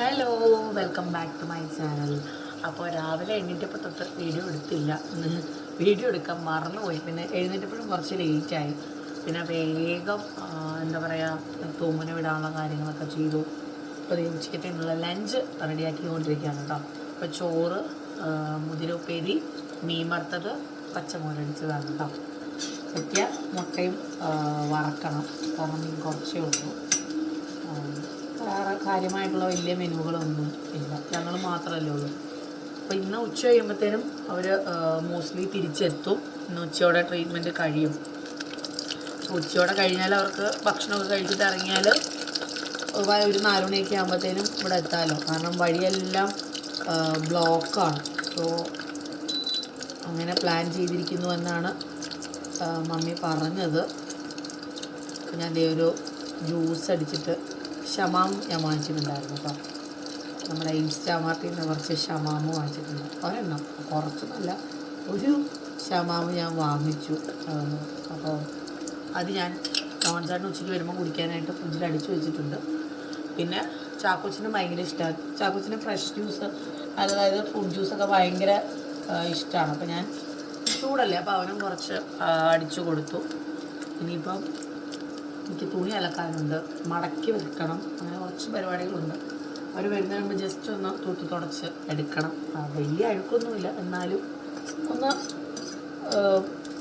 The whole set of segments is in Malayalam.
Hello welcome back to my channel അപ്പോൾ രാവിലെ എഴുന്നേറ്റപ്പോൾ തൊട്ട് വീഡിയോ എടുത്തില്ല. വീഡിയോ എടുക്കാൻ മറന്നുപോയി. പിന്നെ എഴുന്നേറ്റപ്പോഴും കുറച്ച് ലേറ്റായി പിന്നെ വേഗം എന്താ പറയുക തൂമന വിടാനുള്ള കാര്യങ്ങളൊക്കെ ചെയ്തു. അപ്പോൾ ദേ ലഞ്ച് റെഡിയാക്കിക്കൊണ്ടിരിക്കുകയാണ് കേട്ടോ അപ്പോൾ ചോറ് മുതിരുപ്പേരി മീൻ വറുത്തത് പച്ചമുരടിച്ചതാണ് കേട്ടോ പറ്റിയ മുട്ടയും വറക്കണം. കാരണം കുറച്ചേ ഉള്ളൂ. വേറെ കാര്യമായിട്ടുള്ള വലിയ മെനുകളൊന്നും ഇല്ല. ഞങ്ങൾ മാത്രമല്ലേ ഉള്ളൂ. അപ്പോൾ ഇന്ന് ഉച്ച കഴിയുമ്പോഴത്തേനും അവർ മോസ്റ്റ്ലി തിരിച്ചെത്തും. ഇന്ന് ഉച്ചയോടെ ട്രീറ്റ്മെന്റ് കഴിയും. ഉച്ചയോടെ കഴിഞ്ഞാൽ അവർക്ക് ഭക്ഷണമൊക്കെ കഴിച്ചിട്ട് ഇറങ്ങിയാൽ ഒരു നാലുമണിയൊക്കെ ആകുമ്പോഴത്തേനും ഇവിടെ എത്താമല്ലോ കാരണം വഴിയെല്ലാം ബ്ലോക്കാണ് സോ അങ്ങനെ പ്ലാൻ ചെയ്തിരിക്കുന്നു എന്നാണ് മമ്മി പറഞ്ഞത്. ഞാൻ ഒരു ജ്യൂസ് അടിച്ചിട്ട് ഷമാം ഞാൻ വാങ്ങിച്ചിട്ടുണ്ടായിരുന്നു കേട്ടോ. നമ്മുടെ ഇൻസ്റ്റാമാർട്ടിൽ നിന്ന് കുറച്ച് ഷമാമ് വാങ്ങിച്ചിട്ടുണ്ട്. ഒരെണ്ണം. കുറച്ചൊന്നുമല്ല ഒരു ഷമാമ് ഞാൻ വാങ്ങിച്ചു. അപ്പോൾ അത് ഞാൻ നോൺചാട്ടിന് ഉച്ചയ്ക്ക് വരുമ്പോൾ കുടിക്കാനായിട്ട് ഫ്രിഡ്ജിൽ അടിച്ചു വെച്ചിട്ടുണ്ട്. പിന്നെ ചാക്കോച്ചിന് ഭയങ്കര ഇഷ്ടമാണ് ചാക്കോച്ചിന് ഫ്രഷ് ജ്യൂസ് അതായത് ഫ്രൂട്ട് ജ്യൂസൊക്കെ ഭയങ്കര ഇഷ്ടമാണ് അപ്പോൾ ഞാൻ ചൂടല്ലേ? അപ്പോൾ അവനും കുറച്ച് അടിച്ചു കൊടുത്തു. ഇനിയിപ്പം എനിക്ക് തുണി അലക്കാനുണ്ട്. മടക്കി വെക്കണം. അങ്ങനെ കുറച്ച് പരിപാടികളുണ്ട്. അവർ വരുന്നതിന് മുമ്പ് ജസ്റ്റ് ഒന്ന് തൂത്ത് തുടച്ച് എടുക്കണം. വലിയ അഴുക്കൊന്നുമില്ല. എന്നാലും ഒന്ന്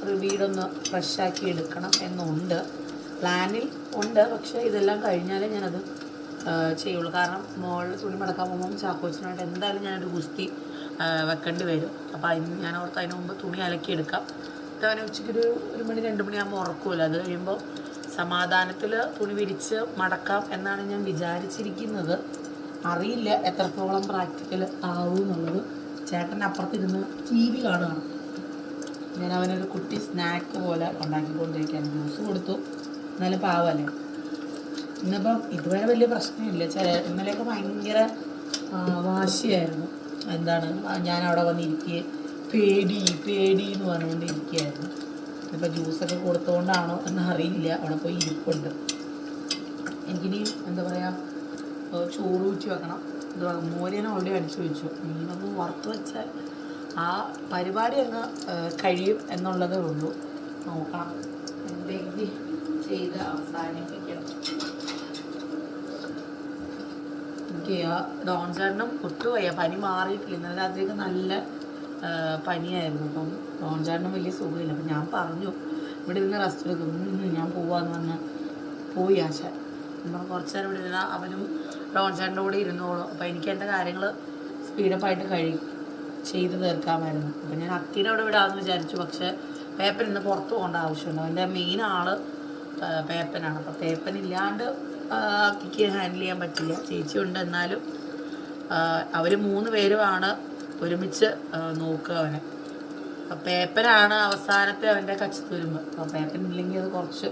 ഒരു വീടൊന്ന് ഫ്രഷാക്കി എടുക്കണം എന്നുണ്ട്. പ്ലാനിൽ ഉണ്ട്. പക്ഷേ ഇതെല്ലാം കഴിഞ്ഞാലേ ഞാനത് ചെയ്യുള്ളൂ. കാരണം മോളിൽ തുണി മടക്കാൻ പോകുമ്പോൾ ചാക്കോച്ചിനായിട്ട് എന്തായാലും ഞാനൊരു ഏഹ്, വെക്കേണ്ടി വരും. അപ്പോൾ അതിന് ഞാൻ ഓർത്ത് അതിന് മുമ്പ് തുണി അലക്കിയെടുക്കാം. ഇതവനെ ഉച്ചയ്ക്കൊരു ഉച്ചയ്ക്ക് ഒരു ഒരു മണി രണ്ട് മണിയാകുമ്പോൾ ഉറക്കുമല്ലോ അത് കഴിയുമ്പോൾ സമാധാനത്തിൽ തുണി വിരിച്ച് മടക്കാം എന്നാണ് ഞാൻ വിചാരിച്ചിരിക്കുന്നത്. അറിയില്ല എത്രത്തോളം പ്രാക്ടിക്കൽ ആവും എന്നുള്ളത്. ചേട്ടൻ അപ്പുറത്തിരുന്ന് ടി വി കാണുകയാണ് ഞാൻ അവനൊരു കുട്ടി സ്നാക്ക് പോലെ ഉണ്ടാക്കിക്കൊണ്ടിരിക്കുകയാണ്. ജ്യൂസ് കൊടുത്തു. എന്നാലും പാവല്ലേ? ഇന്നിപ്പം ഇതുവരെ വലിയ പ്രശ്നമില്ല. ചില ഇന്നലെയൊക്കെ ഭയങ്കര വാശിയായിരുന്നു. എന്താണ്? ഞാൻ അവിടെ വന്നിരിക്കുക പേടി പേടി എന്ന് പറഞ്ഞുകൊണ്ട് ഇരിക്കുകയായിരുന്നു ഇപ്പം ജ്യൂസൊക്കെ കൊടുത്തുകൊണ്ടാണോ എന്ന് അറിയില്ല അവിടെ പോയി ഇരിപ്പുണ്ട്. എനിക്കിനി എന്താ പറയുക ചോറ് ഊറ്റി വെക്കണം. ഇത് മോരേനെ ഓൾറെഡി അടിച്ചു വെച്ചു. മീനൊന്ന് വറുത്ത് വെച്ചാൽ ആ പരിപാടി അങ്ങ് കഴിയും എന്നുള്ളതേ ഉള്ളൂ. നോക്കണം. എന്തെങ്കിലും ചെയ്ത് അവസാനിപ്പിക്കണം. എനിക്ക് ഡോൺ ചേട്ടനും ഒട്ടും പനി മാറിയിട്ടില്ല. ഇന്നലെ രാത്രിയൊക്കെ നല്ല പനിയായിരുന്നു. അപ്പം ഡോൺ വലിയ സുഖമില്ല. അപ്പം ഞാൻ പറഞ്ഞു ഇവിടെ ഇരുന്ന് റെസ്റ്റ് എടുക്കും. ഞാൻ പോവാന്ന് പറഞ്ഞ് പോയി ആശ അപ്പം കുറച്ച് നേരം ഇവിടെ ഇരുന്നാൽ അവനും ഡോൺ കൂടെ ഇരുന്നോളും. അപ്പം എനിക്ക് എന്റെ കാര്യങ്ങൾ സ്പീഡപ്പായിട്ട് കഴി ചെയ്ത് തീർക്കാമായിരുന്നു. അപ്പം ഞാൻ അത്തീനെ അവിടെ വിടാമെന്ന് വിചാരിച്ചു. പക്ഷേ പേപ്പൻ ഇന്ന് പുറത്ത് പോകേണ്ട ആവശ്യമുണ്ട് അവന്റെ മെയിൻ ആൾ ആ, പേപ്പനാണ്. അപ്പം പേപ്പൻ ഇല്ലാണ്ട് അക്കിക്ക് ഹാൻഡിൽ ചെയ്യാൻ പറ്റില്ല. ചേച്ചിയുണ്ട് എന്നാലും അവർ മൂന്ന് പേരുമാണ് ഒരുമിച്ച് നോക്കുക അവനെ. അപ്പം പേപ്പനാണ് അവസാനത്തെ അവന്റെ കച്ചത്തുരുമ്പ് അപ്പോൾ പേപ്പൻ ഇല്ലെങ്കിൽ അത് കുറച്ച്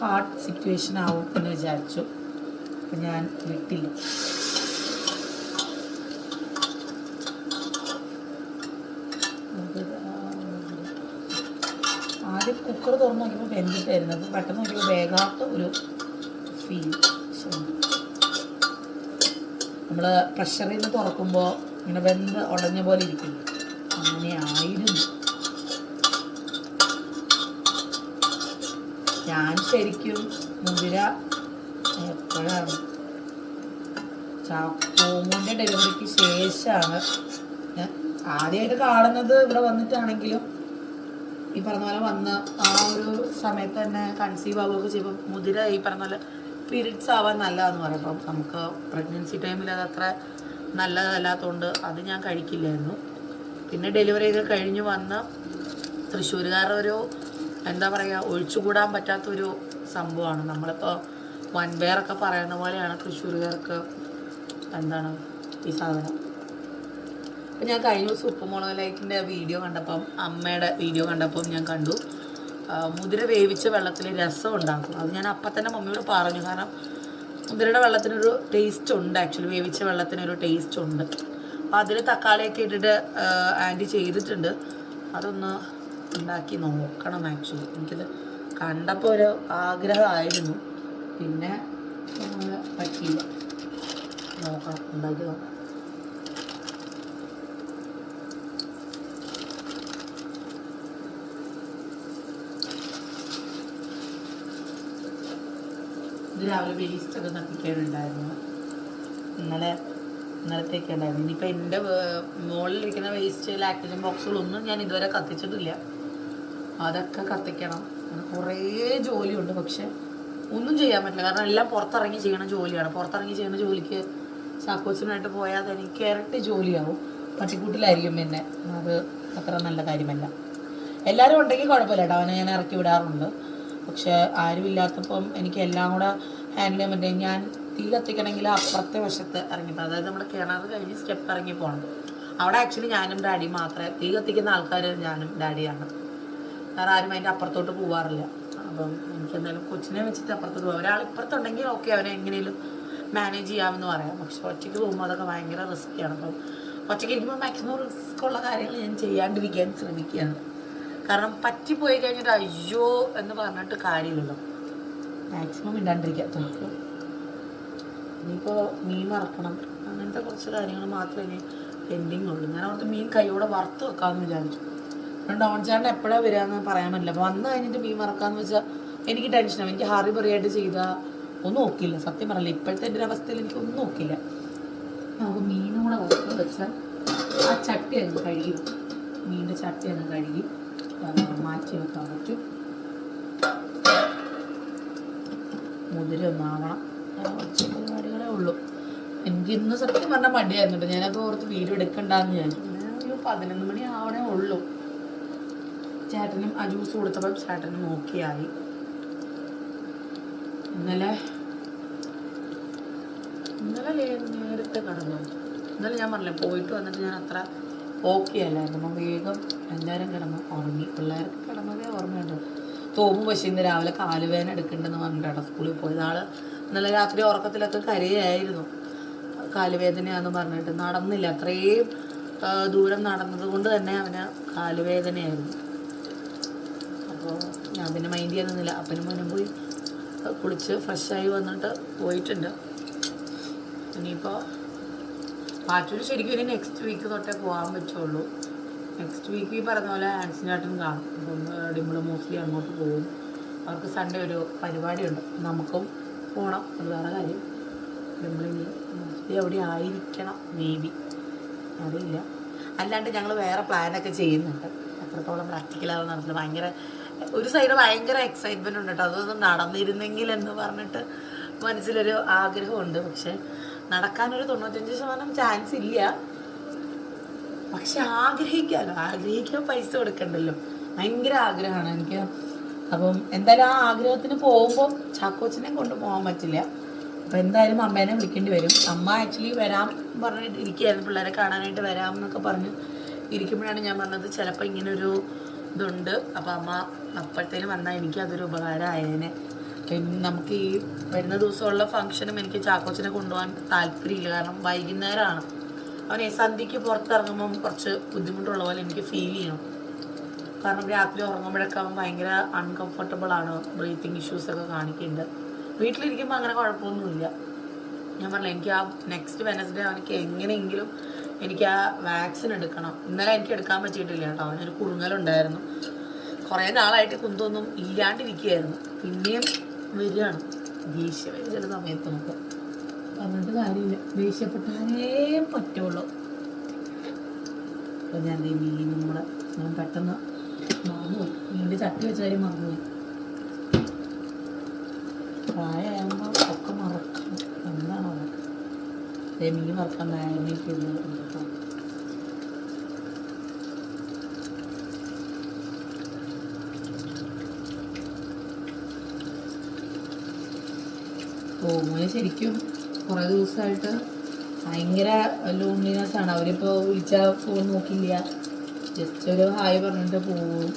ഹാർഡ് സിറ്റുവേഷൻ ആവും എന്ന് വിചാരിച്ചു. അപ്പം ഞാൻ വിട്ടില്ല. ആദ്യം കുക്കർ തുറന്ന് നോക്കിയപ്പോൾ വെന്തിട്ടായിരുന്നു അപ്പോൾ പെട്ടെന്ന് നോക്കിയപ്പോൾ വേഗാത്ത ഒരു ഫീൽ നമ്മൾ പ്രഷറിൽ നിന്ന് തുറക്കുമ്പോൾ ഇങ്ങനെ വെന്ത് ഉടഞ്ഞ പോലെ ഇരിക്കുന്നു. അങ്ങനെ അങ്ങനെയായിരുന്നു ഞാൻ ശരിക്കും മുതിര എപ്പോഴാണ്? ചാക്കോമോന്റെ ഡെലിവറിക്ക് ശേഷമാണ് ഞാൻ ആദ്യമായിട്ട് കാണുന്നത് ഇവിടെ വന്നിട്ടാണെങ്കിലും ഈ പറഞ്ഞ പോലെ വന്ന് ആ ഒരു സമയത്ത് തന്നെ കൺസീവ് ആവുകയൊക്കെ ചെയ്യുമ്പോൾ മുതിര ഈ പറഞ്ഞ പോലെ പീരിയഡ്സ് ആവാൻ നല്ലതെന്ന് പറയും അപ്പം നമുക്ക് പ്രഗ്നൻസി ടൈമിൽ അത് അത്ര നല്ലതല്ലാത്തതുകൊണ്ട് അത് ഞാൻ കഴിക്കില്ലായിരുന്നു. പിന്നെ ഡെലിവറി ഒക്കെ കഴിഞ്ഞ് വന്ന് തൃശ്ശൂരുകാരുടെ ഒരു എന്താ പറയുക ഒഴിച്ചുകൂടാൻ പറ്റാത്തൊരു സംഭവമാണ്. നമ്മളിപ്പോൾ വൻപേറൊക്കെ പറയുന്ന പോലെയാണ് തൃശ്ശൂരുകാർക്ക് എന്താണ് ഈ സാധനം. അപ്പം ഞാൻ കഴിഞ്ഞ ദിവസം ഉപ്പുമുളക് ലൈറ്റിന്റെ വീഡിയോ കണ്ടപ്പം അമ്മയുടെ വീഡിയോ കണ്ടപ്പം ഞാൻ കണ്ടു. മുതിര വേവിച്ച വെള്ളത്തിൽ രസം ഉണ്ടാക്കും. അത് ഞാൻ അപ്പം തന്നെ മമ്മിയോട് പറഞ്ഞു. കാരണം മുതിരയുടെ വെള്ളത്തിനൊരു ടേസ്റ്റ് ഉണ്ട്. ആക്ച്വലി വേവിച്ച വെള്ളത്തിനൊരു ടേസ്റ്റ് ഉണ്ട്. അപ്പോൾ അതിൽ തക്കാളിയൊക്കെ ഇട്ടിട്ട് ആന്റി ചെയ്തിട്ടുണ്ട്. അതൊന്ന് ഉണ്ടാക്കി നോക്കണം ആക്ച്വലി എനിക്കത് കണ്ടപ്പോൾ ഒരു ആഗ്രഹമായിരുന്നു. പിന്നെ പറ്റിയില്ല. നോക്കണം. ഉണ്ടാക്കി നോക്കാം രാവിലെ വേസ്റ്റ് ഒക്കെ കത്തിക്കാനുണ്ടായിരുന്നു ഇന്നലെ ഇന്നലത്തേക്ക് ഉണ്ടായിരുന്നു ഇനിയിപ്പോൾ എന്റെ മുകളിലിരിക്കുന്ന വേസ്റ്റ് ലാക്ടോജൻ ബോക്സുകളൊന്നും ഞാൻ ഇതുവരെ കത്തിച്ചിട്ടില്ല. അതൊക്കെ കത്തിക്കണം. കുറേ ജോലിയുണ്ട്. പക്ഷേ ഒന്നും ചെയ്യാൻ പറ്റില്ല. കാരണം എല്ലാം പുറത്തിറങ്ങി ചെയ്യണ ജോലിയാണ്. പുറത്തിറങ്ങി ചെയ്യുന്ന ജോലിക്ക് ചാക്കോച്ചനായിട്ട് പോയാൽ എനിക്ക് ഇരട്ടി ജോലിയാവും. പട്ടിക്കൂട്ടിലായിരിക്കും പിന്നെ. അത് അത്ര നല്ല കാര്യമല്ല. എല്ലാവരും ഉണ്ടെങ്കിൽ കുഴപ്പമില്ല കേട്ടോ. അവനെ ഞാൻ ഇറക്കി വിടാറുണ്ട്. പക്ഷെ ആരുമില്ലാത്തപ്പം എനിക്ക് എല്ലാം കൂടെ ഹാൻഡിൽ ചെയ്യാൻ പറ്റും ഞാൻ തീ കത്തിക്കണമെങ്കിൽ അപ്പുറത്തെ വശത്ത് ഇറങ്ങിപ്പോൾ അതായത് നമ്മുടെ കിണർ കഴിഞ്ഞ് സ്റ്റെപ്പ് ഇറങ്ങി പോകണം അവിടെ ആക്ച്വലി ഞാനും ഡാഡി മാത്രമേ തീ കത്തിക്കുന്ന ആൾക്കാർ ഞാനും ഡാഡിയാണ് വേറെ ആരും അതിന്റെ അപ്പുറത്തോട്ട് പോവാറില്ല. അപ്പം എനിക്ക് എന്തായാലും കൊച്ചിനെ വെച്ചിട്ട് അപ്പുറത്തോട്ട് പോകാം ഒരാൾ ഇപ്പുറത്തുണ്ടെങ്കിൽ ഓക്കെ അവനെ എങ്ങനെയും മാനേജ് ചെയ്യാമെന്ന് പറയാം. പക്ഷെ ഒറ്റയ്ക്ക് പോകുമ്പോൾ അതൊക്കെ ഭയങ്കര റിസ്ക്കിയാണ് അപ്പം ഒറ്റയ്ക്ക് ഇരിക്കുമ്പോൾ മാക്സിമം റിസ്ക് ഉള്ള കാര്യങ്ങൾ ഞാൻ ചെയ്യാണ്ടിരിക്കാൻ ശ്രമിക്കുകയാണ്. കാരണം പറ്റിപ്പോയി കഴിഞ്ഞിട്ട് അയ്യോ എന്ന് പറഞ്ഞിട്ട് കാര്യമില്ലല്ലോ. മാക്സിമം ഇണ്ടാണ്ടിരിക്കാം ഇനിയിപ്പോൾ മീൻ വറക്കണം. അങ്ങനത്തെ കുറച്ച് കാര്യങ്ങൾ മാത്രമേ ഇനി പെൻഡിങ് ഉള്ളൂ. ഞാൻ അവിടുത്തെ മീൻ കൈയോടെ വറുത്ത് വെക്കാമെന്ന് വിചാരിച്ചു. ഡോൺ ചാണ്ട് എപ്പോഴാണ് വരികയെന്ന് പറയാൻ പറ്റില്ല. അപ്പോൾ വന്ന് കഴിഞ്ഞിട്ട് മീൻ വറക്കാന്ന് വെച്ചാൽ എനിക്ക് ടെൻഷനാണ് എനിക്ക് ഹറി പറയായിട്ട് ചെയ്താൽ ഒന്നും നോക്കില്ല സത്യം പറയില്ല ഇപ്പോഴത്തെ എന്റെ അവസ്ഥയിൽ എനിക്ക് ഒന്നും നോക്കില്ല നമുക്ക് മീനും കൂടെ വറുത്ത് വെച്ചാൽ ആ ചട്ടി അങ്ങ് കഴുകി. മീനിന്റെ ചട്ടി അങ്ങ് കഴുകി. മാറ്റി വെക്കാൻ പറ്റും. മുതിര ഒന്നാവണം. കുറച്ച് പരിപാടികളേ ഉള്ളൂ. എനിക്ക് ഇന്ന് സത്യം പറഞ്ഞാൽ മടിയായിരുന്നു കേട്ടോ. ഞാനത് ഓർത്ത് വീഡിയോ എടുക്കണ്ടെന്ന് ഞാൻ ഒരു പതിനൊന്ന് മണി ആവണേ ഉള്ളൂ. ചേട്ടനും ആ ജ്യൂസ് കൊടുത്തപ്പോൾ ചേട്ടനും ഓക്കെയായി ഇന്നലെ ഇന്നലെ നേരത്തെ കടന്നു. ഇന്നലെ ഞാൻ പറഞ്ഞില്ലേ പോയിട്ട് വന്നിട്ട് ഞാൻ അത്ര ഓക്കെ അല്ലായിരുന്നു. വേഗം എല്ലാവരും കിടന്ന് ഉറങ്ങി. പിള്ളേർക്ക് കിടന്നതേ ഓർമ്മയുണ്ട് തോമു പക്ഷേ ഇന്ന് രാവിലെ കാലുവേദന എടുക്കണ്ടെന്ന് പറഞ്ഞിട്ടാണ് സ്കൂളിൽ പോയത്. ആൾ ഇന്നലെ രാത്രി ഉറക്കത്തിലൊക്കെ കരയായിരുന്നു. കാലുവേദനയാന്ന് പറഞ്ഞിട്ട് നടന്നില്ല. അത്രയും ദൂരം നടന്നത് കൊണ്ട് തന്നെ അവന് കാലുവേദനയായിരുന്നു അപ്പോൾ ഞാൻ പിന്നെ മൈൻഡ് ചെയ്യാനൊന്നുമില്ല അപ്പനും മോനും പോയി കുളിച്ച് ഫ്രഷായി വന്നിട്ട് പോയിട്ടുണ്ട്. ഇനിയിപ്പോൾ പാറ്റൂർ ശരിക്കും ഇനി നെക്സ്റ്റ് വീക്ക് തൊട്ടേ പോകാൻ പറ്റുള്ളൂ. നെക്സ്റ്റ് വീക്ക് ഈ പറഞ്ഞ പോലെ ആൻസിനായിട്ടും കാണും. ഡിമ്പിൾ മോസ്റ്റ്ലി അങ്ങോട്ട് പോകും. അവർക്ക് സൺഡേ ഒരു പരിപാടിയുണ്ട്. നമുക്കും പോകണം അത് വേറെ കാര്യം. ഡിമ്പിളിനി മോസ്റ്റ്ലി അവിടെ ആയിരിക്കണം. മേ ബി അറിയില്ല. അല്ലാണ്ട് ഞങ്ങൾ വേറെ പ്ലാനൊക്കെ ചെയ്യുന്നുണ്ട്. എത്രത്തോളം പ്രാക്ടിക്കലാവും നടത്തില്ല ഭയങ്കര ഒരു സൈഡ് ഭയങ്കര എക്സൈറ്റ്മെന്റ് ഉണ്ട് കേട്ടോ അതൊന്നും നടന്നിരുന്നെങ്കിൽ എന്ന് പറഞ്ഞിട്ട് മനസ്സിലൊരു ആഗ്രഹമുണ്ട്. പക്ഷെ നടക്കാനൊരു തൊണ്ണൂറ്റഞ്ച് ശതമാനം ചാൻസ് ഇല്ല. പക്ഷെ ആഗ്രഹിക്കാമല്ലോ ആഗ്രഹിക്കാൻ പൈസ കൊടുക്കണ്ടല്ലോ. ഭയങ്കര ആഗ്രഹമാണ് എനിക്ക്. അപ്പം എന്തായാലും ആ ആഗ്രഹത്തിന് പോകുമ്പോൾ ചാക്കോച്ചിനെ കൊണ്ട് പോകാൻ പറ്റില്ല. അപ്പം എന്തായാലും അമ്മേനെ വിളിക്കേണ്ടി വരും. അമ്മ ആക്ച്വലി വരാം പറഞ്ഞിട്ട് ഇരിക്കുകയായിരുന്നു. പിള്ളേരെ കാണാനായിട്ട് വരാം എന്നൊക്കെ പറഞ്ഞ് ഇരിക്കുമ്പോഴാണ് ഞാൻ പറഞ്ഞത് ചിലപ്പോൾ ഇങ്ങനൊരു ഇതുണ്ട്. അപ്പം അമ്മ അപ്പോഴത്തേനും വന്നാൽ എനിക്കതൊരു അതൊരു ഉപകാരമായേനെ നമുക്ക് ഈ വരുന്ന ദിവസമുള്ള ഫംഗ്ഷനും എനിക്ക് ചാക്കോച്ചിനെ കൊണ്ടുപോകാൻ താല്പര്യമില്ല. കാരണം വൈകുന്നേരമാണ് അവനെ സന്ധ്യക്ക് പുറത്തിറങ്ങുമ്പം കുറച്ച് ബുദ്ധിമുട്ടുള്ള പോലെ എനിക്ക് ഫീൽ ചെയ്യണം. കാരണം രാത്രി ഉറങ്ങുമ്പോഴൊക്കെ അവൻ ഭയങ്കര അൺകംഫർട്ടബിൾ ആണ്. ബ്രീത്തിങ് ഇഷ്യൂസ് ഒക്കെ കാണിക്കുന്നുണ്ട്. വീട്ടിലിരിക്കുമ്പോൾ അങ്ങനെ കുഴപ്പമൊന്നുമില്ല. ഞാൻ പറഞ്ഞു എനിക്ക് ആ നെക്സ്റ്റ് വെനസ്ഡേ അവനക്ക് എങ്ങനെയെങ്കിലും എനിക്ക് ആ വാക്സിൻ എടുക്കണം. ഇന്നലെ എനിക്ക് എടുക്കാൻ പറ്റിയിട്ടില്ല കേട്ടോ. അവനൊരു കുറുങ്ങലുണ്ടായിരുന്നു. കുറേ നാളായിട്ട് കുന്തൊന്നും ഇല്ലാണ്ടിരിക്കുകയായിരുന്നു. പിന്നെയും വരികയാണ്. ദേഷ്യം വരും ചില സമയത്ത് നമുക്ക്. പറഞ്ഞിട്ട് കാര്യമില്ല. ദേഷ്യപ്പെട്ടാലേ പറ്റുള്ളൂ. അപ്പോൾ ഞാൻ മീനും കൂടെ ഞാൻ പെട്ടെന്ന് മറന്നുപോയി മീനിന്റെ ചട്ടി വെച്ചാലും കാര്യം മറന്നുപോയി പ്രായമാകുമ്പോൾ ഒക്കെ മറക്കും. എന്താണോ? ദേ മീൻ മറക്കാൻ മാരിനേറ്റ് ചെയ്ത് കേട്ടോ ശരിക്കും കുറേ ദിവസമായിട്ട് ഭയങ്കര ലോൺലിനെസ് ആണ്. അവരിപ്പോൾ വിളിച്ചാൽ ഫോൺ നോക്കില്ല. ജസ്റ്റ് ഒരു ഹായ് പറഞ്ഞിട്ട് പോകും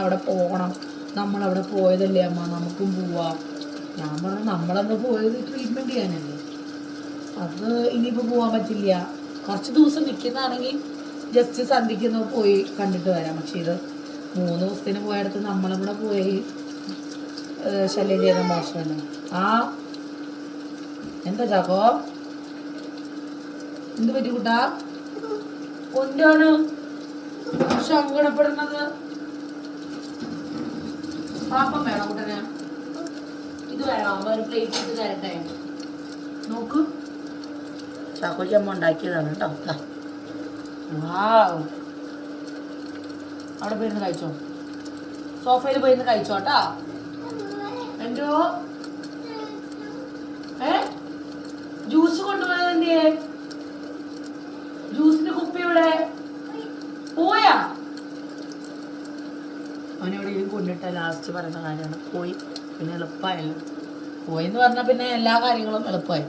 അവിടെ പോകണം നമ്മളവിടെ പോയതല്ലേ അമ്മ? നമുക്കും പോവാം. ഞാൻ പറഞ്ഞു നമ്മളന്ന് പോയത് ട്രീറ്റ്മെന്റ് ചെയ്യാനല്ലേ? അത് ഇനിയിപ്പോൾ പോകാൻ പറ്റില്ല. കുറച്ച് ദിവസം നിൽക്കുന്നതാണെങ്കിൽ ജസ്റ്റ് സന്ധിക്കുന്ന പോയി കണ്ടിട്ട് വരാം. പക്ഷേ ഇത് മൂന്ന് ദിവസത്തിന് പോയടുത്ത് നമ്മളും കൂടെ പോയി ശല്യം ചെയ്ത മോശമാണ്. ആ എന്താ ചാക്കോ? എന്ത് പറ്റി കൂട്ടാ? കൊണ്ടാണ് സങ്കടപ്പെടുന്നത്? പാപ്പം വേണം കൂട്ടനെ? ഇത് വേണോ? ഒരു പ്ലേറ്റ് ഇട്ട് തരട്ടെ. നോക്ക്. ചാക്കോച്ചി അമ്മ ഉണ്ടാക്കിയതാണ് കേട്ടോ. അവിടെ പോയിരുന്ന് കഴിച്ചോ? സോഫയിൽ പോയിരുന്ന് കഴിച്ചോ കേട്ടാ എന്തോ? ഏ? ജ്യൂസ് കൊണ്ടുപോയത് എന്തിയെ? ജ്യൂസിന്റെ കുപ്പി ഇവിടെ പോയാ? അവനെവിടെയും കൊണ്ടിട്ട ലാസ്റ്റ് പറയുന്ന കാര്യമാണ്. പോയി. പിന്നെ എളുപ്പമായല്ലോ പോയെന്ന് പറഞ്ഞാൽ പിന്നെ എല്ലാ കാര്യങ്ങളും എളുപ്പമായി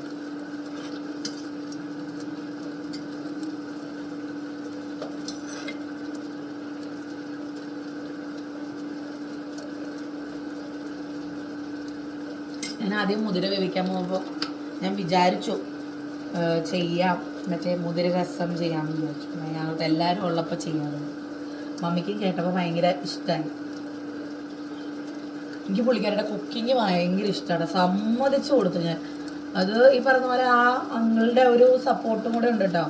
ഞാൻ ആദ്യം മുതിര വേവിക്കാൻ പോകുമ്പോൾ ഞാൻ വിചാരിച്ചു ചെയ്യാം മറ്റേ മുതിര രസം ചെയ്യാമെന്ന് വിചാരിച്ചു. ഞങ്ങൾക്ക് എല്ലാവരും ഉള്ളപ്പോൾ ചെയ്യാറുണ്ട്. മമ്മിക്ക് കേട്ടപ്പോൾ ഭയങ്കര ഇഷ്ടമായി എനിക്ക് പുള്ളിക്കാരുടെ കുക്കിങ് ഭയങ്കര ഇഷ്ടമാണ് സമ്മതിച്ചു കൊടുത്തു ഞാൻ. അത് ഈ പറഞ്ഞ പോലെ ആ അങ്ങളുടെ ഒരു സപ്പോർട്ടും കൂടെ ഉണ്ട് കേട്ടോ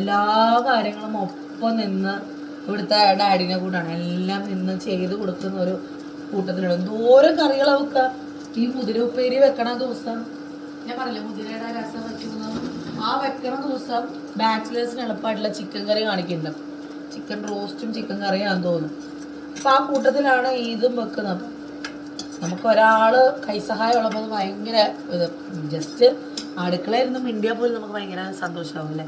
എല്ലാ കാര്യങ്ങളും ഒപ്പം നിന്ന് ഇവിടുത്തെ ഡാഡിനെ കൂടാണ് എല്ലാം നിന്ന് ചെയ്ത് കൊടുക്കുന്ന ഒരു കൂട്ടത്തിലുണ്ട്. എന്തോരം കറികൾ ഈ മുതിര ഉപ്പേരി വെക്കണ ദിവസം ഞാൻ പറഞ്ഞില്ലേ മുതിരയുടെ രസം വെക്കുന്നത് ആ വെക്കണ ദിവസം ബാച്ചിലേഴ്സിന് എളുപ്പമായിട്ടുള്ള ചിക്കൻ കറി കാണിക്കുന്നുണ്ട്. ചിക്കൻ റോസ്റ്റും ചിക്കൻ കറിയാന്ന് തോന്നുന്നു. അപ്പൊ ആ കൂട്ടത്തിലാണ് ഇതും വെക്കുന്നത്. നമുക്ക് ഒരാൾ കൈസഹായം ഉള്ളപ്പോൾ ഭയങ്കര ഇത് ജസ്റ്റ് അടുക്കളയിൽ നിന്ന് മിണ്ടിയാൽ പോലും നമുക്ക് ഭയങ്കര സന്തോഷമാവും അല്ലേ?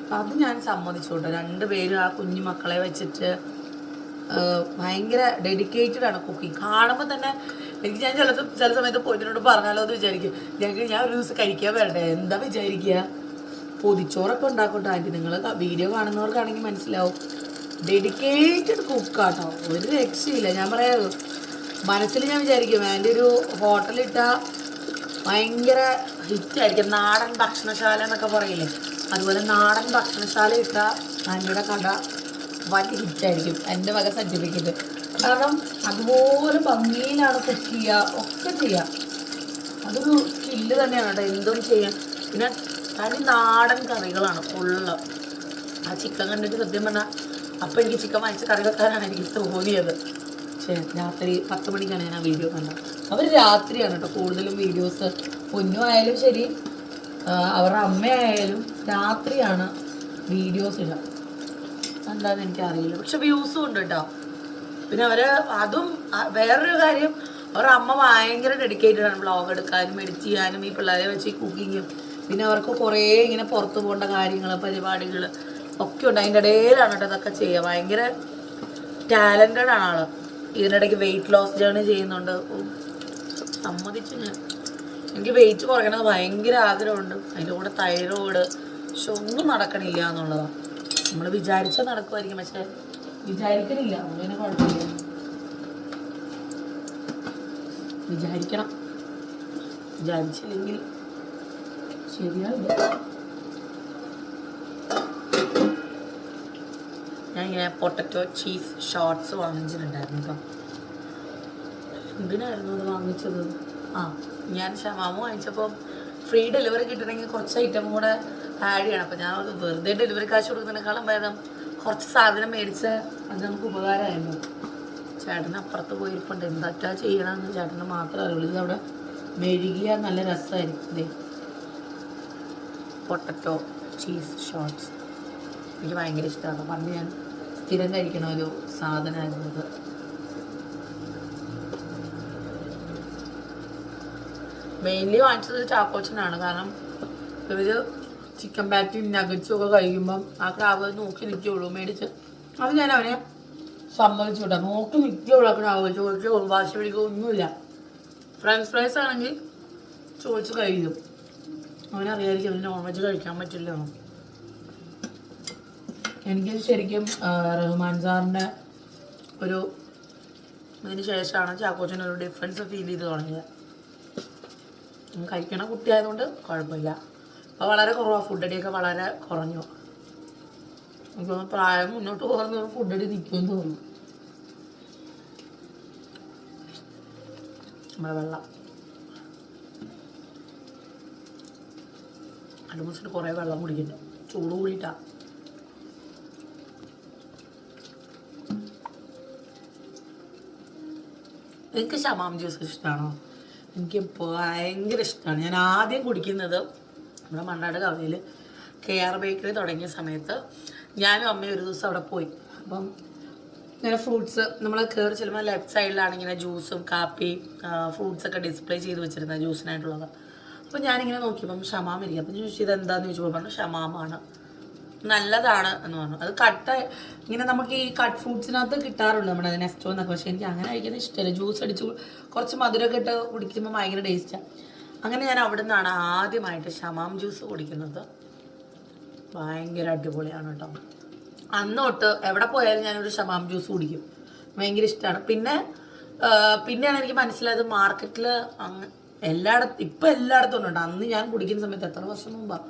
അപ്പം അത് ഞാൻ സമ്മതിച്ചു കേട്ടോ. രണ്ടുപേരും ആ കുഞ്ഞു മക്കളെ വെച്ചിട്ട് ഭയങ്കര ഡെഡിക്കേറ്റഡ് ആണ് കുക്കിംഗ് കാണുമ്പോൾ തന്നെ എനിക്ക് ഞാൻ ചില ചില സമയത്ത് പോയിട്ടിനോട് പറഞ്ഞാലോ എന്ന് വിചാരിക്കും. ഞങ്ങൾക്ക് ഞാൻ ഒരു ദിവസം കഴിക്കാൻ വരട്ടെ? എന്താ വിചാരിക്കുക പൊതിച്ചോറൊക്കെ ഉണ്ടാക്കട്ടെ ആന്റി നിങ്ങൾ വീഡിയോ കാണുന്നവർക്കാണെങ്കിൽ മനസ്സിലാവും. ഡെഡിക്കേറ്റഡ് കുക്കാട്ടോ ഒരു രക്ഷയില്ല. ഞാൻ പറയാം മനസ്സിൽ ഞാൻ വിചാരിക്കും ആന്റി ഒരു ഹോട്ടലിട്ട ഭയങ്കര ഹിറ്റായിരിക്കും നാടൻ ഭക്ഷണശാല എന്നൊക്കെ പറയില്ലേ? അതുപോലെ നാടൻ ഭക്ഷണശാല ഇട്ട ആന്റിയുടെ കട വലിയ ഹിറ്റായിരിക്കും. എന്റെ വക സർട്ടിഫിക്കറ്റ് കാരണം അതുപോലെ ഭംഗിയിലാണ് കുക്ക് ചെയ്യുക ഒക്കെ ചെയ്യുക അതൊരു സ്കില്ല് തന്നെയാണ് കേട്ടോ. എന്തും ചെയ്യാം പിന്നെ തനി നാടൻ കറികളാണ് ഫുള്ള് ആ ചിക്കൻ കണ്ടിട്ട് സത്യം പറഞ്ഞാൽ അപ്പം എനിക്ക് ചിക്കൻ വാങ്ങിച്ച കറി വെക്കാനാണ് എനിക്ക് തോന്നിയത്. പക്ഷേ രാത്രി പത്ത് മണിക്കാണ് ഞാൻ ആ വീഡിയോ കണ്ടത്. അവർ രാത്രിയാണ് കേട്ടോ കൂടുതലും വീഡിയോസ് പൊന്നു ആയാലും ശരി അവരുടെ അമ്മയായാലും രാത്രിയാണ് വീഡിയോസ് ഇടുക. എന്താണെന്ന് എനിക്കറിയില്ല. പക്ഷെ വ്യൂസും ഉണ്ട് കേട്ടോ പിന്നെ അവർ അതും വേറൊരു കാര്യം അവരുടെ അമ്മ ഭയങ്കര ഡെഡിക്കേറ്റഡ് ആണ് ബ്ലോഗ് എടുക്കാനും എഡിറ്റ് ചെയ്യാനും ഈ പിള്ളേരെ വെച്ച് ഈ കുക്കിങ്ങും പിന്നെ അവർക്ക് കുറേ ഇങ്ങനെ പുറത്തു പോകേണ്ട കാര്യങ്ങൾ പരിപാടികൾ ഒക്കെ ഉണ്ട്. അതിന്റെ ഇടയിലാണ് കേട്ടോ ഇതൊക്കെ ചെയ്യുക. ഭയങ്കര ടാലന്റഡ് ആണ് ആൾ. ഇതിനിടയ്ക്ക് വെയിറ്റ് ലോസ് ജേണി ചെയ്യുന്നുണ്ട്. സമ്മതിച്ചു ഞാൻ. എനിക്ക് വെയിറ്റ് കുറയ്ക്കണത് ഭയങ്കര ആഗ്രഹമുണ്ട്. അതിന്റെ കൂടെ തൈറോയിഡ് പക്ഷെ ഒന്നും നടക്കണില്ല എന്നുള്ളതാണ് നമ്മൾ വിചാരിച്ചാൽ നടക്കുമായിരിക്കും പക്ഷെ വിചാരിക്കണില്ല അങ്ങനെ കുഴപ്പമില്ല. വിചാരിക്കണം. വിചാരിച്ചില്ലെങ്കിൽ ശരിയാവില്ല. ഞാൻ ഇങ്ങനെ പൊട്ടറ്റോ ചീസ് ഷോർട്സ് വാങ്ങിച്ചിട്ടുണ്ടായിരുന്നു കേട്ടോ. എന്തിനായിരുന്നു അത് വാങ്ങിച്ചത്? ആ ഞാൻ ഷമാമ വാങ്ങിച്ചപ്പോൾ ഫ്രീ ഡെലിവറി കിട്ടണമെങ്കിൽ കുറച്ച് ഐറ്റം കൂടെ ചെയ്യണം അപ്പോൾ ഞാൻ വെറുതെ ഡെലിവറി കാശ് കൊടുക്കുന്നതിനേക്കാളും ഭേദം കുറച്ച് സാധനം മേടിച്ച് അത് നമുക്ക് ഉപകാരമായിരുന്നു. ചേട്ടൻ അപ്പുറത്ത് പോയിരിപ്പുണ്ട്. എന്താ ചെയ്യണമെന്ന് ചേട്ടന് മാത്രം അറിയുള്ളൂ. ഇത് അവിടെ മെഴുകിയ നല്ല രസമായിരിക്കും പൊട്ടറ്റോ ചീസ് ഷോർട്സ് എനിക്ക് ഭയങ്കര ഇഷ്ടമാണ് പണ്ട് ഞാൻ സ്ഥിരം കഴിക്കണ ഒരു സാധനമായിരുന്നു ഇത്. മെയിൻലി വാങ്ങിച്ചത് ചാക്കോച്ചനാണ്. കാരണം ഇവർ ചിക്കൻ പാറ്റിയും നഗറ്റ്സും ഒക്കെ കഴിക്കുമ്പം ആ ക്രാവ് നോക്കി നിൽക്കുള്ളൂ മേടിച്ച്. അത് ഞാൻ അവനെ സമ്മതിച്ചു വിട്ടാ നോക്കി നിൽക്കുള്ളൂ ആ ക്രാവ് ചോദിച്ചോ വാശി പിടിക്കുക ഒന്നുമില്ല. ഫ്രഞ്ച് ഫ്രൈസ് ആണെങ്കിൽ ചോദിച്ച് കഴിയും അവനറിയായിരിക്കും അവന് നോൺ വെജ് കഴിക്കാൻ പറ്റില്ല. എനിക്ക് ശരിക്കും റഹ്മാൻ സാറിന്റെ ഒരു ഇതിന് ശേഷമാണ് ചാക്കോച്ചൻ ഒരു ഡിഫറൻസ് ഫീൽ ചെയ്ത് തുടങ്ങിയത്. കഴിക്കണ കുട്ടിയായതുകൊണ്ട് കുഴപ്പമില്ല. അപ്പോൾ വളരെ കുറവാണ് ഫുഡ് അടിയൊക്കെ വളരെ കുറഞ്ഞു. അപ്പോൾ പ്രായം മുന്നോട്ട് പോകുന്ന ഫുഡ് അടി നിൽക്കുമെന്ന് തോന്നുന്നു. നമ്മുടെ വെള്ളം. ആൽമോസ്റ്റ് കുറേ വെള്ളം കുടിക്കുന്നു ചൂട് കൂടിയിട്ടാണ് എനിക്ക് ശമാം ജ്യൂസ് ഇഷ്ടമാണോ എനിക്ക് ഭയങ്കര ഇഷ്ടമാണ് ഞാൻ ആദ്യം കുടിക്കുന്നത് നമ്മുടെ മണ്ണാട് കവലയിൽ കെ ആർ ബേക്കറി തുടങ്ങിയ സമയത്ത് ഞാനും അമ്മയും ഒരു ദിവസം അവിടെ പോയി. അപ്പം ഇങ്ങനെ ഫ്രൂട്ട്സ് നമ്മൾ കയറി ചെല്ലുമ്പോൾ ലെഫ്റ്റ് സൈഡിലാണ് ഇങ്ങനെ ജ്യൂസും കാപ്പി ഫ്രൂട്ട്സൊക്കെ ഡിസ്പ്ലേ ചെയ്ത് വെച്ചിരുന്നത് ജ്യൂസിനായിട്ടുള്ളത്. അപ്പോൾ ഞാനിങ്ങനെ നോക്കിയപ്പം ഷമാം ഇരിക്കും അപ്പം ചോദിച്ചു ഇതെന്താന്ന്? ചോദിച്ചപ്പോൾ പറഞ്ഞു ഷമാമാണ്. നല്ലതാണ് എന്ന് പറഞ്ഞു. അത് കട്ട് ഇങ്ങനെ നമുക്ക് ഈ കട്ട് ഫ്രൂട്ട്സിനകത്ത് കിട്ടാറുണ്ട് നമ്മുടെ നെസ്റ്റോ എന്നൊക്കെ. പക്ഷേ എനിക്ക് അങ്ങനെ കഴിക്കുന്നത് ഇഷ്ടമല്ല ജ്യൂസ് അടിച്ച് കുറച്ച് മധുരമൊക്കെ ഇട്ട് കുടിക്കുമ്പോൾ ഭയങ്കര ടേസ്റ്റാണ് അങ്ങനെ ഞാൻ അവിടെ നിന്നാണ് ആദ്യമായിട്ട് ഷമാം ജ്യൂസ് കുടിക്കുന്നത്. ഭയങ്കര അടിപൊളിയാണ് കേട്ടോ. അന്ന് തൊട്ട് എവിടെ പോയാലും ഞാനൊരു ഷമാം ജ്യൂസ് കുടിക്കും. ഭയങ്കര ഇഷ്ടമാണ് പിന്നെ പിന്നെയാണ് എനിക്ക് മനസ്സിലായത് മാർക്കറ്റിൽ അങ്ങ് എല്ലായിടത്തും ഇപ്പം എല്ലായിടത്തും ഉണ്ട് അന്ന് ഞാൻ കുടിക്കുന്ന സമയത്ത് എത്ര വർഷം മുമ്പാണ്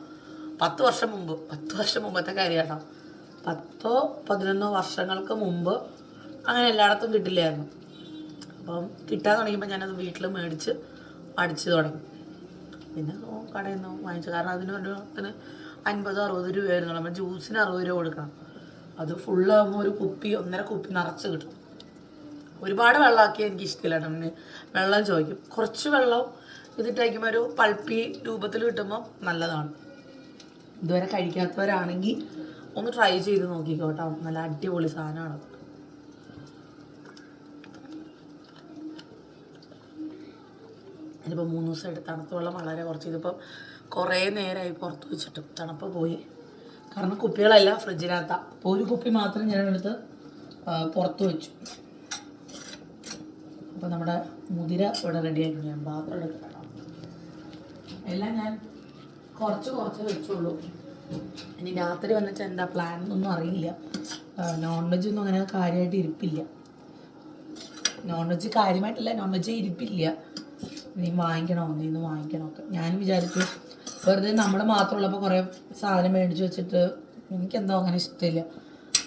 പത്ത് വർഷം മുമ്പ്. പത്ത് വർഷം മുമ്പത്തെ കാര്യമാണ് പത്തോ പതിനൊന്നോ വർഷങ്ങൾക്ക് മുമ്പ് അങ്ങനെ എല്ലായിടത്തും കിട്ടില്ലായിരുന്നു. അപ്പം കിട്ടാൻ തുടങ്ങിയപ്പോൾ ഞാനത് വീട്ടിൽ മേടിച്ച് അടിച്ചു തുടങ്ങി. പിന്നെ കടയിൽ നിന്ന് വാങ്ങിച്ചു. കാരണം അതിന് ഒരു അൻപത് അറുപത് രൂപയായിരുന്നു. നമ്മൾ ജ്യൂസിന് അറുപത് രൂപ കൊടുക്കണം. അത് ഫുള്ളാകുമ്പോൾ ഒരു കുപ്പി ഒന്നര കുപ്പി നിറച്ച് കിട്ടും. ഒരുപാട് വെള്ളമാക്കി എനിക്ക് ഇഷ്ടമില്ല നമ്മൾ വെള്ളം ചോദിക്കും. കുറച്ച് വെള്ളം ഇതിട്ട് വയ്ക്കുമ്പോൾ ഒരു പൾപ്പി രൂപത്തിൽ കിട്ടുമ്പോൾ നല്ലതാണ്. ഇതുവരെ കഴിക്കാത്തവരാണെങ്കിൽ ഒന്ന് ട്രൈ ചെയ്ത് നോക്കിക്കോട്ടോ. നല്ല അടിപൊളി സാധനമാണ് ഇതിപ്പോൾ മൂന്ന് ദിവസമായിട്ട് തണുത്ത വെള്ളം വളരെ കുറച്ച്. ഇതിപ്പം കുറേ നേരമായി പുറത്ത് വെച്ചിട്ടും തണുപ്പ് പോയി. കാരണം കുപ്പികളല്ല ഫ്രിഡ്ജിനകത്താണ് അപ്പോൾ ഒരു കുപ്പി മാത്രം ആ, പുറത്ത് വെച്ചു. അപ്പോൾ നമ്മുടെ മുതിര ഇവിടെ റെഡി ആയിട്ടുണ്ട്. ഞാൻ പാത്രം എടുക്കണം എല്ലാം ഞാൻ കുറച്ച് കുറച്ച് വെച്ചുള്ളൂ ഇനി രാത്രി വന്നിട്ട് എന്താ പ്ലാൻ എന്നൊന്നും അറിയില്ല. നോൺ വെജ് ഒന്നും അങ്ങനെ കാര്യമായിട്ട് ഇരിപ്പില്ല. നോൺ വെജ് കാര്യമായിട്ടില്ല നോൺ വെജ് ഇരിപ്പില്ല. നീ വാങ്ങിക്കണോ? നീ ഇന്ന് വാങ്ങിക്കണോ ഒക്കെ ഞാൻ വിചാരിച്ചു വെറുതെ നമ്മൾ മാത്രമുള്ളപ്പോൾ കുറേ സാധനം മേടിച്ച് വെച്ചിട്ട് എനിക്കെന്തോ അങ്ങനെ ഇഷ്ടമില്ല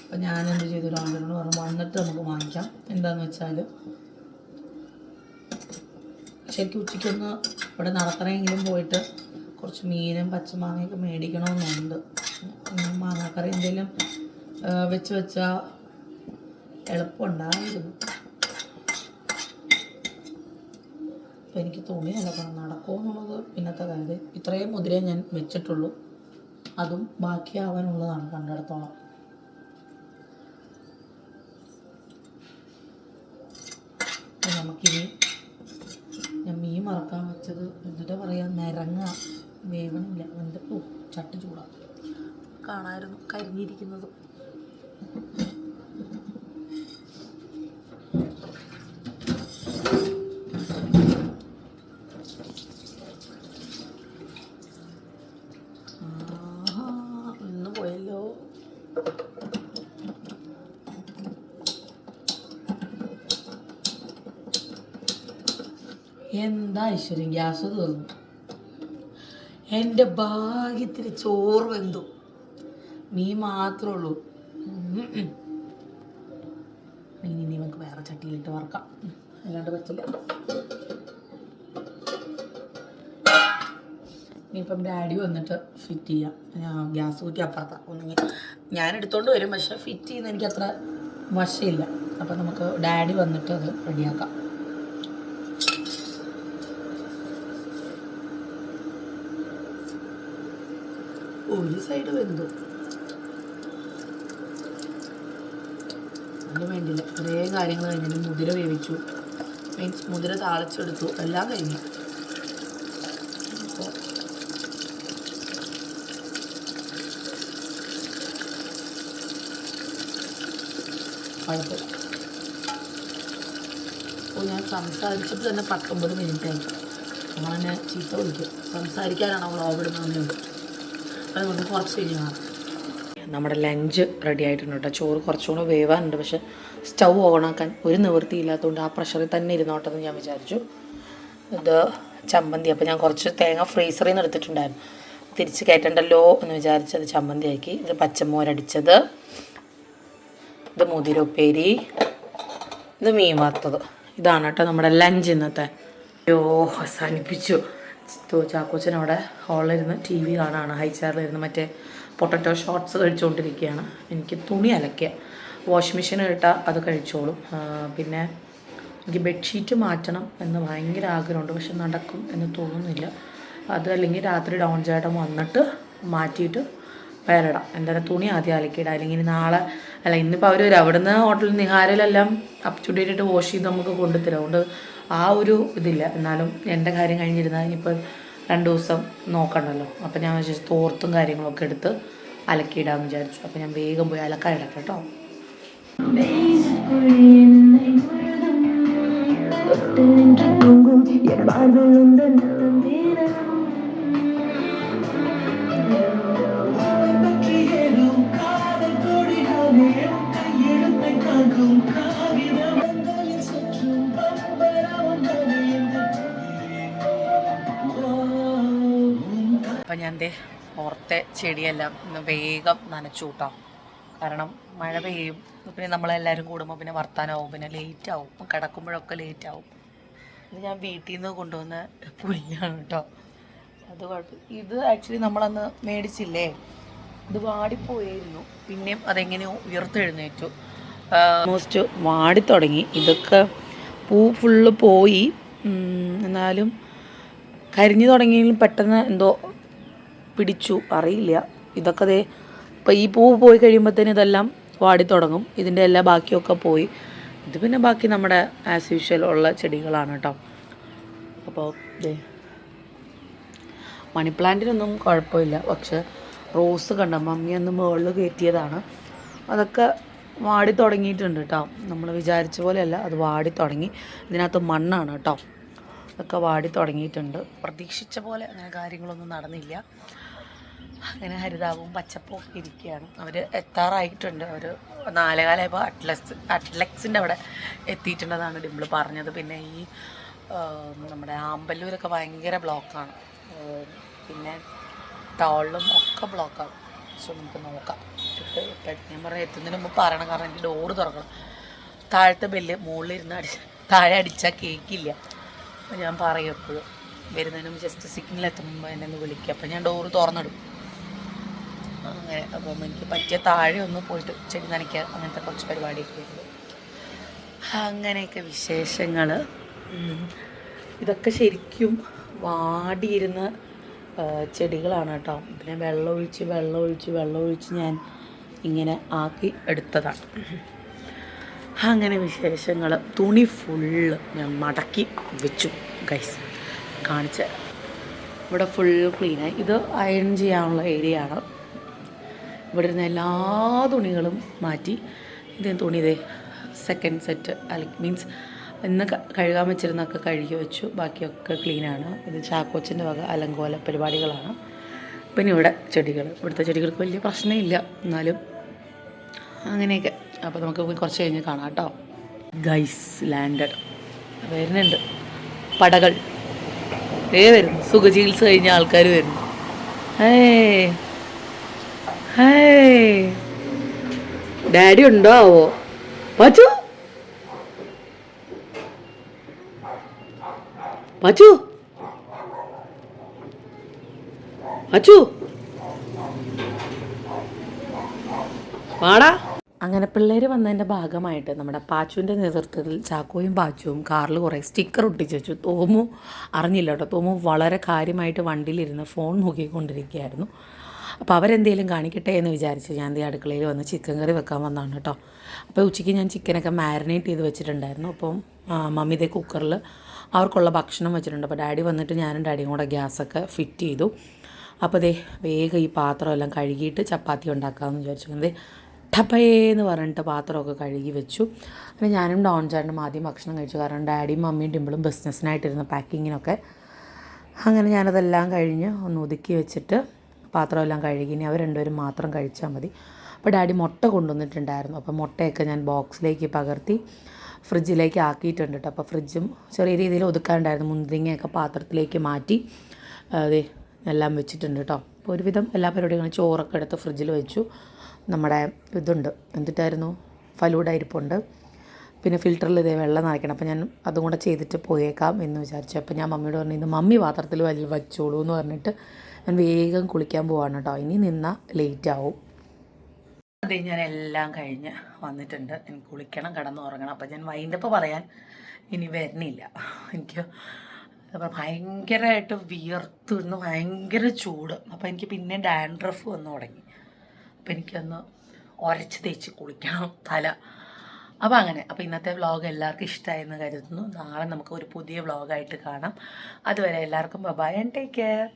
അപ്പം ഞാൻ എന്ത് ചെയ്തു? രാജനോട് പറഞ്ഞു വന്നിട്ട് നമുക്ക് വാങ്ങിക്കാം. എന്താണെന്ന് വെച്ചാൽ ശരിക്കും ഉച്ചയ്ക്കൊന്ന് ഇവിടെ നടത്തണമെങ്കിലും പോയിട്ട് കുറച്ച് മീനും പച്ചമാങ്ങയൊക്കെ മേടിക്കണമെന്നുണ്ട്. മാങ്ങാക്കറി എന്തെങ്കിലും വെച്ച് വെച്ചാൽ എളുപ്പമുണ്ടായിരുന്നു. അപ്പം എനിക്ക് തുണി പണം നടക്കുമോ എന്നുള്ളത് പിന്നത്തെ കാര്യം. ഇത്രയും മുതിരേ ഞാൻ വെച്ചിട്ടുള്ളൂ. അതും ബാക്കിയാവാനുള്ളതാണ് കണ്ടിടത്തോളം. നമുക്കിനി ഞാൻ മീൻ മറക്കാൻ വെച്ചത് എന്നിട്ട് പറയാ? നിരങ്ങ. വേവണില്ല. എന്നിട്ട് ഓ ചട്ടി ചൂടാ. കാണായിരുന്നു കരിഞ്ഞിരിക്കുന്നത്. എന്താ ഐശ്വര്യം ഗ്യാസ് തീർന്നു എന്റെ ഭാഗ്യത്തിന് ചോറ് വെന്തു. മീൻ മാത്രമേ ഉള്ളൂ. ഉം. ഇനി നമുക്ക് വേറെ ചട്ടിയിലിട്ട് വറക്കാം. അല്ലാണ്ട് പറ്റില്ല. ഇനിയിപ്പം ഡാഡി വന്നിട്ട് ഫിറ്റ് ചെയ്യാം. ഗ്യാസ് കുറ്റി അപ്പുറത്താണ് ഒന്നെങ്കിൽ ഞാൻ എടുത്തോണ്ട് വരും പക്ഷെ ഫിറ്റ് ചെയ്യുന്ന എനിക്ക് അത്ര വശയില്ല. അപ്പം നമുക്ക് ഡാഡി വന്നിട്ട് അത് റെഡിയാക്കാം. ഒരു സൈഡ് വെന്തു. അതിന് വേണ്ടിയില്ല. കുറേ കാര്യങ്ങൾ കഴിഞ്ഞു മുതിര വേവിച്ചു. മീൻസ് മുതിര താളിച്ചെടുത്തു. എല്ലാം കഴിഞ്ഞു. അപ്പോൾ ഞാൻ സംസാരിച്ചിട്ട് തന്നെ പത്തൊമ്പത് മിനിറ്റ് ആയി. അങ്ങനെ ചീത്ത വിളിക്കും. സംസാരിക്കാനാണ് അവൾ ഓവിടുന്നതെന്നുണ്ട് അതുകൊണ്ട് കുറച്ച് മാറും നമ്മുടെ ലഞ്ച് റെഡി ആയിട്ടുണ്ട് ചോറ് കുറച്ചുകൂടെ വേവാനുണ്ട്. പക്ഷെ സ്റ്റൗ ഓണാക്കാൻ ഒരു നിവൃത്തി ഇല്ലാത്തതുകൊണ്ട് ആ പ്രഷറിൽ തന്നെ ഇരുന്നോട്ടെ എന്ന് ഞാൻ വിചാരിച്ചു. ഇത് ചമ്മന്തി. അപ്പോൾ ഞാൻ കുറച്ച് തേങ്ങ ഫ്രീസറിൽ നിന്ന് എടുത്തിട്ടുണ്ടായിരുന്നു. തിരിച്ച് കയറ്റണ്ടല്ലോ എന്ന് വിചാരിച്ചത് ചമ്മന്തിയാക്കി. ഇത് പച്ചമോരടിച്ചത്. ഇത് മുതിരുപ്പേരി. ഇത് മീൻ വറുത്തത്. ഇതാണ് കേട്ടോ നമ്മുടെ ലഞ്ച് ഇന്നത്തെ. അയ്യോ അവസാനിപ്പിച്ചു. ചാക്കോച്ചൻ അവിടെ ഹാളിലിരുന്ന് ടി വി കാണാണ് ഹൈ ചെയറിലിരുന്ന് മറ്റേ പൊട്ടറ്റോ ഷോർട്സ് കഴിച്ചുകൊണ്ടിരിക്കുകയാണ്. എനിക്ക് തുണി അലക്കുക വാഷിംഗ് മെഷീൻ ഇട്ടാൽ അത് കഴിച്ചോളും. പിന്നെ എനിക്ക് ബെഡ്ഷീറ്റ് മാറ്റണം എന്ന് ഭയങ്കര ആഗ്രഹമുണ്ട്. പക്ഷെ നടക്കും എന്ന് തോന്നുന്നില്ല. അത് അല്ലെങ്കിൽ രാത്രി ഡൗൺ ചേട്ടൻ വന്നിട്ട് മാറ്റിയിട്ട് വേറെ ഇടാം എന്തായാലും തുണി ആദ്യം അലക്കിയിടാം. അല്ലെങ്കിൽ നാളെ അല്ല ഇന്നിപ്പോൾ അവർ അവിടുന്ന് ഹോട്ടലിൽ നിഹാരയിലെല്ലാം അപ്പ് ടു ഡേറ്റ് ആയിട്ട് വാഷ് ചെയ്ത് നമുക്ക് കൊണ്ടുത്തരും അതുകൊണ്ട് ആ ഒരു ഇതില്ല. എന്നാലും എന്റെ കാര്യം കഴിഞ്ഞിരുന്നാൽ ഇനിയിപ്പോൾ രണ്ട് ദിവസം നോക്കണമല്ലോ അപ്പം ഞാൻ വിചാരിച്ചു തോർത്തും കാര്യങ്ങളൊക്കെ എടുത്ത് അലക്കിയിടാമെന്ന് വിചാരിച്ചു. അപ്പം ഞാൻ വേഗം പോയി അലക്കാൻ ഇടട്ടെ കേട്ടോ. ഞാൻ ദേ ഓർത്തെ ചെടിയെല്ലാം ഒന്ന് വേഗം നനച്ചു കൂട്ടാം കാരണം മഴ പെയ്യും പിന്നെ നമ്മളെല്ലാവരും കൂടുമ്പോൾ പിന്നെ വർത്താനാവും പിന്നെ ലേറ്റ് ആവും ഇപ്പം കിടക്കുമ്പോഴൊക്കെ ലേറ്റ് ആവും ഇത് ഞാൻ വീട്ടിൽ നിന്ന് കൊണ്ടുവന്ന പുല്ലാണ് കേട്ടോ അത് കുഴപ്പം ഇത് ആക്ച്വലി നമ്മളന്ന് മേടിച്ചില്ലേ? ഇത് വാടിപ്പോയായിരുന്നു പിന്നെയും അതെങ്ങനെയോ ഉയർത്തെഴുന്നേറ്റു. ഓൾമോസ്റ്റ് വാടിത്തുടങ്ങി. ഇതൊക്കെ പൂ ഫുള്ള് പോയി. എന്നാലും കരിഞ്ഞു തുടങ്ങിയെങ്കിലും പെട്ടെന്ന് എന്തോ പിടിച്ചു. അറിയില്ല. ഇതൊക്കെ ദേ ഇപ്പം ഈ പൂ പോയി കഴിയുമ്പോഴത്തേന് ഇതെല്ലാം വാടി തുടങ്ങും. ഇതിന്റെ എല്ലാ ബാക്കിയൊക്കെ പോയി. ഇത് പിന്നെ ബാക്കി നമ്മുടെ ആസ് യൂഷ്വൽ ഉള്ള ചെടികളാണ് കേട്ടോ അപ്പോൾ മണി പ്ലാന്റിനൊന്നും കുഴപ്പമില്ല. പക്ഷെ റോസ് കണ്ട? മമ്മി ഒന്ന് മുകളിൽ കയറ്റിയതാണ്. അതൊക്കെ വാടി തുടങ്ങിയിട്ടുണ്ട് കേട്ടോ നമ്മൾ വിചാരിച്ച പോലെയല്ല അത് വാടി തുടങ്ങി. ഇതിനകത്ത് മണ്ണാണ് കേട്ടോ അതൊക്കെ വാടി തുടങ്ങിയിട്ടുണ്ട്. പ്രതീക്ഷിച്ച പോലെ അങ്ങനെ കാര്യങ്ങളൊന്നും നടന്നില്ല. അങ്ങനെ ഹരിതാവും പച്ചപ്പും ഒക്കെ ഇരിക്കുകയാണ്. അവർ എത്താറായിട്ടുണ്ട്. അവർ നാലേകാലമായപ്പോൾ അറ്റ്ലക്സ് അറ്റ്ലക്സിന്റെ അവിടെ എത്തിയിട്ടുണ്ടെന്നാണ് ഡിമ്പിൾ പറഞ്ഞത്. പിന്നെ ഈ നമ്മുടെ ആമ്പല്ലൂരൊക്കെ ഭയങ്കര ബ്ലോക്കാണ്. പിന്നെ ടൗണിലും ഒക്കെ ബ്ലോക്കാണ്. സോ നമുക്ക് നോക്കാം. ഞാൻ പറഞ്ഞ എത്തുന്നതിന് മുമ്പ് പറയണം. കാരണം എനിക്ക് ഡോറ് തുറക്കണം. താഴത്തെ ബെല്ല് മുകളിലിരുന്ന് അടിച്ച താഴെ അടിച്ചാൽ കേൾക്കില്ല ഞാൻ പറയും എപ്പോഴും. വരുന്നതിന് ജസ്റ്റ് സിഗ്നൽ എത്തുമ്പോൾ എന്നെ ഒന്ന് വിളിക്കുക അപ്പം ഞാൻ ഡോറ് തുറന്നിടും. അങ്ങനെ. അപ്പം എനിക്ക് പറ്റിയ താഴെ ഒന്ന് പോയിട്ട് ചെടി നനയ്ക്കുക അങ്ങനത്തെ കുറച്ച് പരിപാടിയൊക്കെ ഉണ്ട് അങ്ങനെയൊക്കെ വിശേഷങ്ങൾ ഇതൊക്കെ ശരിക്കും വാടിയിരുന്ന ചെടികളാണ് കേട്ടോ. പിന്നെ വെള്ളമൊഴിച്ച് വെള്ളമൊഴിച്ച് വെള്ളമൊഴിച്ച് ഞാൻ ഇങ്ങനെ ആക്കി എടുത്തതാണ്. അങ്ങനെ വിശേഷങ്ങൾ തുണി ഫുള്ള് ഞാൻ മടക്കി വെച്ചു ഗൈസ് കാണിച്ച് ഇവിടെ ഫുൾ ക്ലീനായി ഇത് അയൺ ചെയ്യാനുള്ള ഏരിയ ആണ്. ഇവിടെ ഇരുന്ന എല്ലാ തുണികളും മാറ്റി. ഇതേ തുണി ഇതേ സെക്കൻഡ് സെറ്റ് അല്ല മീൻസ് ഇന്ന് കഴുകാൻ വെച്ചിരുന്നൊക്കെ കഴുകി വെച്ചു. ബാക്കിയൊക്കെ ക്ലീനാണ് ഇത് ചാക്കോച്ചിന്റെ വക അലങ്കോല പരിപാടികളാണ്. പിന്നെ ഇവിടെ ചെടികൾ ഇവിടുത്തെ ചെടികൾക്ക് വലിയ പ്രശ്നമില്ല. എന്നാലും അങ്ങനെയൊക്കെ. അപ്പോൾ നമുക്ക് കുറച്ച് കഴിഞ്ഞ് കാണാം കേട്ടോ. ഗൈസ് ലാൻഡഡ് വരുന്നുണ്ട്. പടകൾ. ഏ വരുന്നു. സുഖചികിത്സ കഴിഞ്ഞ ആൾക്കാർ വരുന്നു. ഏ ഡാഡി ഉണ്ടോ? ആവോ പച്ചു? പച്ചു? വാടാ. അങ്ങനെ പിള്ളേർ വന്നതിന്റെ ഭാഗമായിട്ട് നമ്മുടെ പാച്ചുവിന്റെ നേതൃത്വത്തിൽ ചാക്കോയും പാച്ചുവും കാറിൽ കുറേ സ്റ്റിക്കർ ഒട്ടിച്ച് വെച്ചു. തോമു അറിഞ്ഞില്ല കേട്ടോ. തോമു വളരെ കാര്യമായിട്ട് വണ്ടിയിലിരുന്ന് ഫോൺ നോക്കിക്കൊണ്ടിരിക്കുകയായിരുന്നു. അപ്പോൾ അവരെന്തെങ്കിലും കാണിക്കട്ടെ എന്ന് വിചാരിച്ച് ഞാൻ ഈ അടുക്കളയിൽ വന്ന് ചിക്കൻ കറി വെക്കാൻ വന്നതാണ് കേട്ടോ. അപ്പോൾ ഉച്ചയ്ക്ക് ഞാൻ ചിക്കനൊക്കെ മാരിനേറ്റ് ചെയ്ത് വെച്ചിട്ടുണ്ടായിരുന്നു. അപ്പം മമ്മി കുക്കറിൽ അവർക്കുള്ള ഭക്ഷണം വെച്ചിട്ടുണ്ട്. അപ്പോൾ ഡാഡി വന്നിട്ട് ഞാനും ഡാഡിയും കൂടെ ഗ്യാസൊക്കെ ഫിറ്റ് ചെയ്തു. അപ്പോൾ ദേ വേഗം ഈ പാത്രമെല്ലാം കഴുകിയിട്ട് ചപ്പാത്തി ഉണ്ടാക്കാമെന്ന് വിചാരിച്ചു ദേ ടപ്പയേന്ന് പറഞ്ഞിട്ട് പാത്രമൊക്കെ കഴുകി വെച്ചു. പിന്നെ ഞാനും ഡോൺ ചേട്ടനും ആദ്യം ഭക്ഷണം കഴിച്ചു. കാരണം ഡാഡിയും മമ്മിയും ടിമ്പിളും ബിസിനസ്സിനായിട്ടിരുന്ന പാക്കിങ്ങിനൊക്കെ അങ്ങനെ ഞാനതെല്ലാം കഴിഞ്ഞ് ഒന്ന് ഒതുക്കി വെച്ചിട്ട് പാത്രമെല്ലാം കഴുകി ഇനി അവർ രണ്ടുപേരും മാത്രം കഴിച്ചാൽ മതി. അപ്പോൾ ഡാഡി മുട്ട കൊണ്ടുവന്നിട്ടുണ്ടായിരുന്നു. അപ്പോൾ മുട്ടയൊക്കെ ഞാൻ ബോക്സിലേക്ക് പകർത്തി ഫ്രിഡ്ജിലേക്ക് ആക്കിയിട്ടുണ്ട് കേട്ടോ അപ്പോൾ ഫ്രിഡ്ജും ചെറിയ രീതിയിൽ ഒതുക്കാനുണ്ടായിരുന്നു. മുന്തിരിങ്ങയൊക്കെ പാത്രത്തിലേക്ക് മാറ്റി അതെ എല്ലാം വെച്ചിട്ടുണ്ട് കേട്ടോ അപ്പോൾ ഒരുവിധം എല്ലാ പരിപാടികളും ചോറൊക്കെ എടുത്ത് ഫ്രിഡ്ജിൽ വെച്ചു. നമ്മുടെ ഇതുണ്ട്. എന്തിട്ടായിരുന്നു? ഫലൂഡ ഇരിപ്പുണ്ട് പിന്നെ ഫിൽറ്ററിൽ ഇതേ വെള്ളം നിറയ്ക്കണം. അപ്പോൾ ഞാൻ അതും കൂടെ ചെയ്തിട്ട് പോയേക്കാം എന്ന് വിചാരിച്ചു. അപ്പോൾ ഞാൻ മമ്മിയോട് പറഞ്ഞു ഇത് മമ്മി പാത്രത്തിൽ വലിയ വച്ചോളൂ എന്ന് പറഞ്ഞിട്ട് ഞാൻ വേഗം കുളിക്കാൻ പോവാണ് കേട്ടോ ഇനി നിന്ന ലേറ്റ് ആവും. അതെ ഞാൻ എല്ലാം കഴിഞ്ഞ് വന്നിട്ടുണ്ട്. എനിക്ക് കുളിക്കണം കിടന്ന് ഉറങ്ങണം അപ്പം ഞാൻ വൈകിട്ടപ്പോൾ പറയാൻ ഇനി വരണില്ല. എനിക്ക് ഭയങ്കരമായിട്ട് വിയർത്ത് ഇന്ന് ഭയങ്കര ചൂട്. അപ്പം എനിക്ക് പിന്നെ ഡാൻഡ്രഫ് വന്ന് തുടങ്ങി. അപ്പം എനിക്കൊന്ന് ഉരച്ച് തേച്ച് കുളിക്കണം തല. അപ്പോൾ അങ്ങനെ. അപ്പോൾ ഇന്നത്തെ വ്ളോഗ് എല്ലാവർക്കും ഇഷ്ടമായെന്ന് കരുതുന്നു. നാളെ നമുക്ക് ഒരു പുതിയ വ്ളോഗായിട്ട് കാണാം. അതുവരെ എല്ലാവർക്കും ബൈ ആൻഡ് ടേക്ക് കെയർ